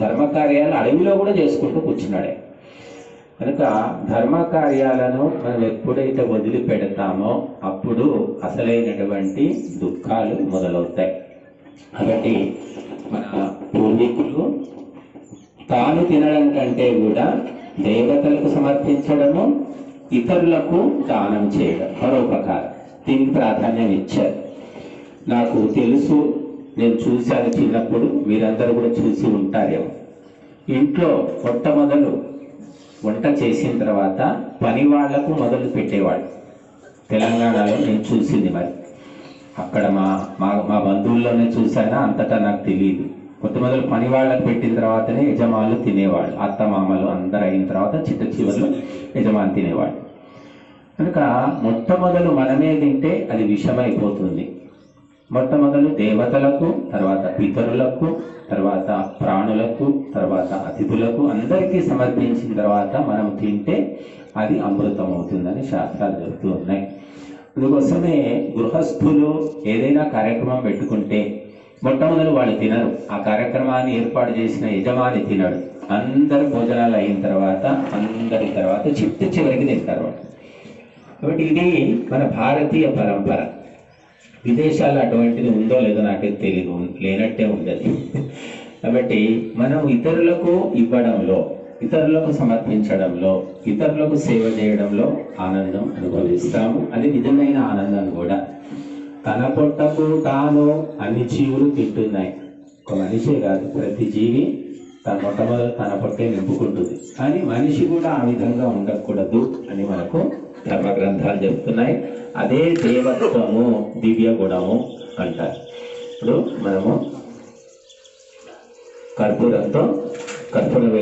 ధర్మకార్యాలు అడవిలో కూడా చేసుకుంటూ కూర్చున్నాడే. కనుక ధర్మకార్యాలను మనం ఎప్పుడైతే వదిలిపెడతామో అప్పుడు అసలైనటువంటి దుఃఖాలు మొదలవుతాయి. కాబట్టి మన పూర్వీకులు తాను తినడం కంటే కూడా దేవతలకు సమర్పించడము ఇతరులకు దానం చేయడం. పరోపకారం దీనికి ప్రాధాన్యం ఇచ్చారు. నాకు తెలుసు నేను చూశాను చిన్నప్పుడు మీరందరూ కూడా చూసి ఉంటారేమో. ఇంట్లో మొట్టమొదలు వంట చేసిన తర్వాత పని వాళ్ళకు మొదలు పెట్టేవాడు తెలంగాణలో నేను చూసింది మరి. అక్కడ మా మా మా బంధువుల్లోనే చూశానా? అంతటా నాకు తెలియదు మొట్టమొదలు పని వాళ్ళకి పెట్టిన తర్వాతనే యజమానులు తినేవాళ్ళు. అత్త మామలు అందరు అయిన తర్వాత చిట్ట చివరిలో యజమాని తినేవాళ్ళు. కనుక మొట్టమొదలు మనమే తింటే అది విషమైపోతుంది. మొట్టమొదలు దేవతలకు తర్వాత పితరులకు తర్వాత ప్రాణులకు తర్వాత అతిథులకు అందరికీ సమర్పించిన తర్వాత మనం తింటే అది అమృతం అవుతుందని శాస్త్రాలు చెబుతూ ఉన్నాయి. అందుకోసమే గృహస్థులు ఏదైనా కార్యక్రమం పెట్టుకుంటే మొట్టమొదలు వాళ్ళు తినరు. ఆ కార్యక్రమాన్ని ఏర్పాటు చేసిన యజమాని తినడు. అందరు భోజనాలు అయిన తర్వాత అందరి తర్వాత చిట్ట చివరికి తింటారు వాళ్ళు. కాబట్టి ఇది మన భారతీయ పరంపర. విదేశాల్లో అటువంటిది ఉందో లేదో నాకైతే తెలియదు లేనట్టే ఉండదు. కాబట్టి మనం ఇతరులకు ఇవ్వడంలో ఇతరులకు సమర్పించడంలో ఇతరులకు సేవ చేయడంలో ఆనందం అనుభవిస్తాము. అది నిజమైన ఆనందం కూడా. తన పొట్టకు తాను అన్ని జీవులు తింటున్నాయి. ఒక మనిషే కాదు ప్రతి జీవి తన మొట్టమొదటి తన పొట్టే నింపుకుంటుంది. కానీ మనిషి కూడా ఆ విధంగా ఉండకూడదు అని మనకు ధర్మ గ్రంథాలు చెప్తున్నాయి. అదే దేవత్వము దివ్య గుణము అంటారు. ఇప్పుడు మనము కర్పూరంతో కర్పూర